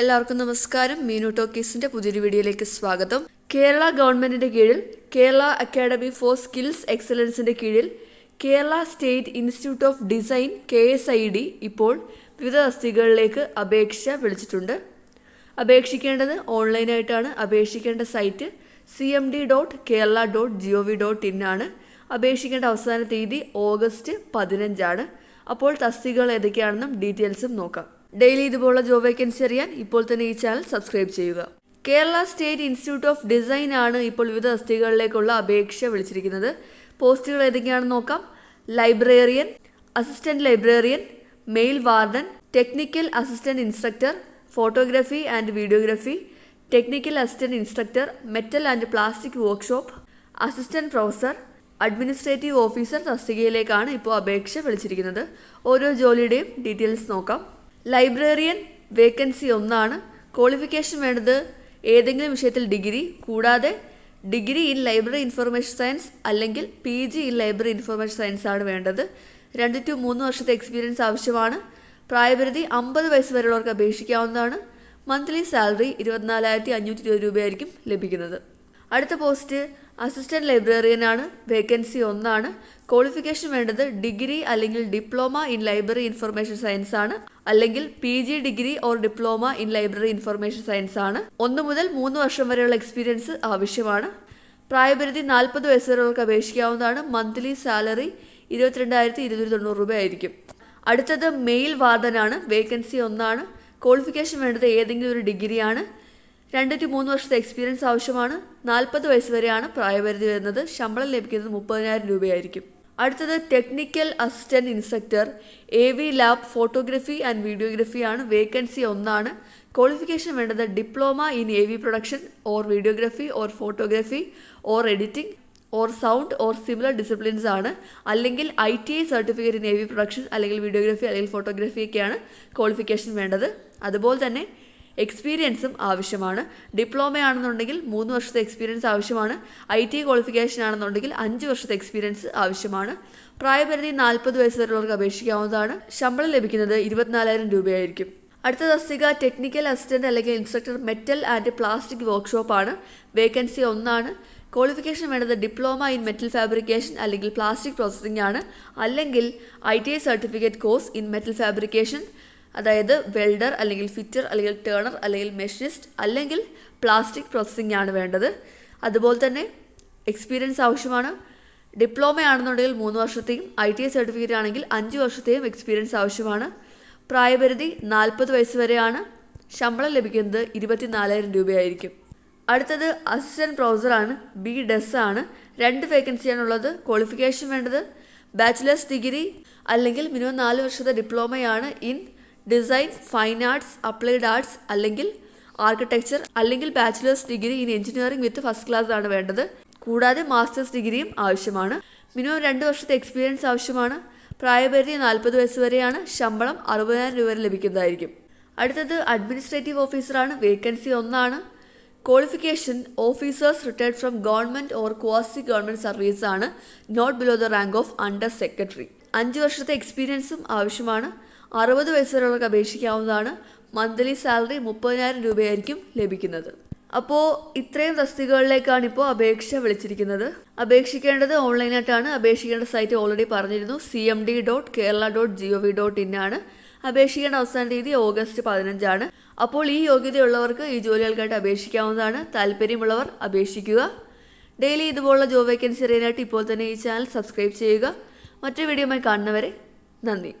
എല്ലാവർക്കും നമസ്കാരം. മീനു ടോക്കീസിന്റെ പുതിയൊരു വീഡിയോയിലേക്ക് സ്വാഗതം. കേരള ഗവൺമെന്റിന്റെ കീഴിൽ കേരള അക്കാദമി ഫോർ സ്കിൽസ് എക്സലൻസിന്റെ കീഴിൽ Kerala state institute of design K S I D ഇപ്പോൾ വിവിധ തസ്തികകളിലേക്ക് അപേക്ഷ വിളിച്ചിട്ടുണ്ട്. അപേക്ഷിക്കേണ്ടത് ഓൺലൈനായിട്ടാണ്. അപേക്ഷിക്കേണ്ട site C M D dot Kerala dot G O V dot in ആണ്. അപേക്ഷിക്കേണ്ട അവസാന തീയതി ഓഗസ്റ്റ് പതിനഞ്ചാണ്. അപ്പോൾ തസ്തികകൾ ഏതൊക്കെയാണെന്നും ഡീറ്റെയിൽസും നോക്കാം. ഡെയിലി ഇതുപോലുള്ള ജോബ് വേക്കൻസി അറിയാൻ ഇപ്പോൾ തന്നെ ഈ ചാനൽ സബ്സ്ക്രൈബ് ചെയ്യുക. Kerala State Institute of Design ആണ് ഇപ്പോൾ വിവിധ തസ്തികകളിലേക്കുള്ള അപേക്ഷ വിളിച്ചിരിക്കുന്നത്. പോസ്റ്റുകൾ ഏതൊക്കെയാണെന്ന് നോക്കാം. Librarian assistant librarian male warden technical assistant instructor photography and videography technical assistant instructor metal and plastic workshop assistant professor administrative officer തസ്തികയിലേക്കാണ് ഇപ്പോൾ അപേക്ഷ വിളിച്ചിരിക്കുന്നത്. ഓരോ ജോലിയുടെയും ഡീറ്റെയിൽസ് നോക്കാം. ലൈബ്രറിയൻ വേക്കൻസി ഒന്നാണ്. ക്വാളിഫിക്കേഷൻ വേണ്ടത് ഏതെങ്കിലും വിഷയത്തിൽ ഡിഗ്രി കൂടാതെ degree in library information science അല്ലെങ്കിൽ P G in library information science ആണ് വേണ്ടത്. രണ്ട് ടു മൂന്ന് വർഷത്തെ എക്സ്പീരിയൻസ് ആവശ്യമാണ്. പ്രായപരിധി അമ്പത് വയസ്സ് വരെയുള്ളവർക്ക് അപേക്ഷിക്കാവുന്നതാണ്. മന്ത്ലി സാലറി ഇരുപത്തിനാലായിരത്തി അഞ്ഞൂറ്റി ഇരുപത് രൂപയായിരിക്കും ലഭിക്കുന്നത്. അടുത്ത പോസ്റ്റ് അസിസ്റ്റന്റ് ലൈബ്രറിയനാണ് വേക്കൻസി ഒന്നാണ്. ക്വാളിഫിക്കേഷൻ വേണ്ടത് ഡിഗ്രി അല്ലെങ്കിൽ diploma in library information science ആണ്. അല്ലെങ്കിൽ P G degree or diploma in library information science ആണ്. ഒന്ന് മുതൽ മൂന്ന് വർഷം വരെയുള്ള എക്സ്പീരിയൻസ് ആവശ്യമാണ്. പ്രായപരിധി നാൽപ്പത് വയസ്സ് വരെയുള്ളവർക്ക് അപേക്ഷിക്കാവുന്നതാണ്. മന്ത്ലി സാലറി ഇരുപത്തിരണ്ടായിരത്തി ഇരുന്നൂറ്റി തൊണ്ണൂറ് രൂപയായിരിക്കും. അടുത്തത് മെയിൽ വാർഡനാണ് വേക്കൻസി ഒന്നാണ്. ക്വാളിഫിക്കേഷൻ വേണ്ടത് ഏതെങ്കിലും ഒരു ഡിഗ്രിയാണ്. രണ്ട് ടു മൂന്ന് വർഷത്തെ എക്സ്പീരിയൻസ് ആവശ്യമാണ്. നാൽപ്പത് വയസ്സ് വരെയാണ് പ്രായപരിധി വരുന്നത്. ശമ്പളം ലഭിക്കുന്നത് മുപ്പതിനായിരം രൂപയായിരിക്കും. അടുത്തത് technical assistant instructor A V lab photography and videography ആണ്. വേക്കൻസി ഒന്നാണ്. ക്വാളിഫിക്കേഷൻ വേണ്ടത് diploma in A V production or videography or photography or editing or sound or similar disciplines ആണ്. അല്ലെങ്കിൽ I T I certificate in A V production അല്ലെങ്കിൽ videography അല്ലെങ്കിൽ photography ഒക്കെയാണ് qualification വേണ്ടത്. അതുപോലെ തന്നെ എക്സ്പീരിയൻസും ആവശ്യമാണ്. ഡിപ്ലോമ ആണെന്നുണ്ടെങ്കിൽ മൂന്ന് വർഷത്തെ എക്സ്പീരിയൻസ് ആവശ്യമാണ്. ഐ ടി ക്വാളിഫിക്കേഷൻ ആണെന്നുണ്ടെങ്കിൽ അഞ്ച് വർഷത്തെ എക്സ്പീരിയൻസ് ആവശ്യമാണ്. പ്രായപരിധി നാൽപ്പത് വയസ്സ് വരെയുള്ളവർക്ക് അപേക്ഷിക്കാവുന്നതാണ്. ശമ്പളം ലഭിക്കുന്നത് ഇരുപത്തിനാലായിരം രൂപയായിരിക്കും. അടുത്ത തസ്തിക ടെക്നിക്കൽ അസിസ്റ്റന്റ് അല്ലെങ്കിൽ ഇൻസ്ട്രക്ടർ മെറ്റൽ ആൻഡ് പ്ലാസ്റ്റിക് വർക്ക്ഷോപ്പാണ് വേക്കൻസി ഒന്നാണ്. ക്വാളിഫിക്കേഷൻ വേണ്ടത് ഡിപ്ലോമ ഇൻ മെറ്റൽ ഫാബ്രിക്കേഷൻ അല്ലെങ്കിൽ പ്ലാസ്റ്റിക് പ്രോസസ്സിംഗ് ആണ്. അല്ലെങ്കിൽ I T I certificate course in metal fabrication അതായത് വെൽഡർ അല്ലെങ്കിൽ ഫിറ്റർ അല്ലെങ്കിൽ ടേണർ അല്ലെങ്കിൽ മെഷീനിസ്റ്റ് അല്ലെങ്കിൽ പ്ലാസ്റ്റിക് പ്രോസസ്സിംഗ് ആണ് വേണ്ടത്. അതുപോലെ തന്നെ എക്സ്പീരിയൻസ് ആവശ്യമാണ്. ഡിപ്ലോമ ആണെന്നുണ്ടെങ്കിൽ മൂന്ന് വർഷത്തെയും ഐ ടി ഐ സർട്ടിഫിക്കറ്റ് ആണെങ്കിൽ അഞ്ച് വർഷത്തെയും എക്സ്പീരിയൻസ് ആവശ്യമാണ്. പ്രായപരിധി നാൽപ്പത് വയസ്സ് വരെയാണ്. ശമ്പളം ലഭിക്കുന്നത് ഇരുപത്തിനാലായിരം രൂപയായിരിക്കും. അടുത്തത് അസിസ്റ്റന്റ് പ്രൊഫസറാണ് ബി ഡെസ് ആണ്. രണ്ട് വേക്കൻസിയാണുള്ളത് ക്വാളിഫിക്കേഷൻ വേണ്ടത്. ബാച്ചിലേഴ്സ് ഡിഗ്രി അല്ലെങ്കിൽ മിനിമം നാല് വർഷത്തെ ഡിപ്ലോമയാണ് in design fine arts applied arts അല്ലെങ്കിൽ ആർക്കിടെക്ചർ അല്ലെങ്കിൽ bachelor's degree in engineering with first class ആണ് വേണ്ടത്. കൂടാതെ മാസ്റ്റേഴ്സ് ഡിഗ്രിയും ആവശ്യമാണ്. മിനിമം രണ്ട് വർഷത്തെ എക്സ്പീരിയൻസ് ആവശ്യമാണ്. പ്രായപരിധി നാൽപ്പത് വയസ്സ് വരെയാണ്. ശമ്പളം അറുപതിനായിരം രൂപ വരെ ലഭിക്കുന്നതായിരിക്കും. അടുത്തത് അഡ്മിനിസ്ട്രേറ്റീവ് ഓഫീസറാണ് വേക്കൻസി ഒന്നാണ്. Qualification officers retired from government or quasi government service ആണ്. Not below the rank of under secretary അഞ്ച് വർഷത്തെ എക്സ്പീരിയൻസും ആവശ്യമാണ്. അറുപത് വയസ്സുള്ളവർക്ക് അപേക്ഷിക്കാവുന്നതാണ് മന്ത്ലി സാലറി മുപ്പതിനായിരം രൂപയായിരിക്കും ലഭിക്കുന്നത്. അപ്പോൾ ഇത്രയും തസ്തികകളിലേക്കാണ് ഇപ്പോൾ അപേക്ഷ വിളിച്ചിരിക്കുന്നത്. അപേക്ഷിക്കേണ്ടത് ഓൺലൈനായിട്ടാണ്. അപേക്ഷിക്കേണ്ട സൈറ്റ് ഓൾറെഡി പറഞ്ഞിരുന്നു. C M D dot Kerala dot G O V dot in ആണ്. അപേക്ഷിക്കേണ്ട അവസാന തീയതി ഓഗസ്റ്റ് പതിനഞ്ചാണ്. അപ്പോൾ ഈ യോഗ്യതയുള്ളവർക്ക് ഈ ജോലികൾക്കായിട്ട് അപേക്ഷിക്കാവുന്നതാണ്. താല്പര്യമുള്ളവർ അപേക്ഷിക്കുക. ഡെയിലി ഇതുപോലുള്ള ജോബ് വേക്കൻസി അറിയാനായിട്ട് ഇപ്പോൾ തന്നെ ഈ ചാനൽ സബ്സ്ക്രൈബ് ചെയ്യുക. മറ്റൊരു വീഡിയോയുമായി കാണുന്നവരെ നന്ദി.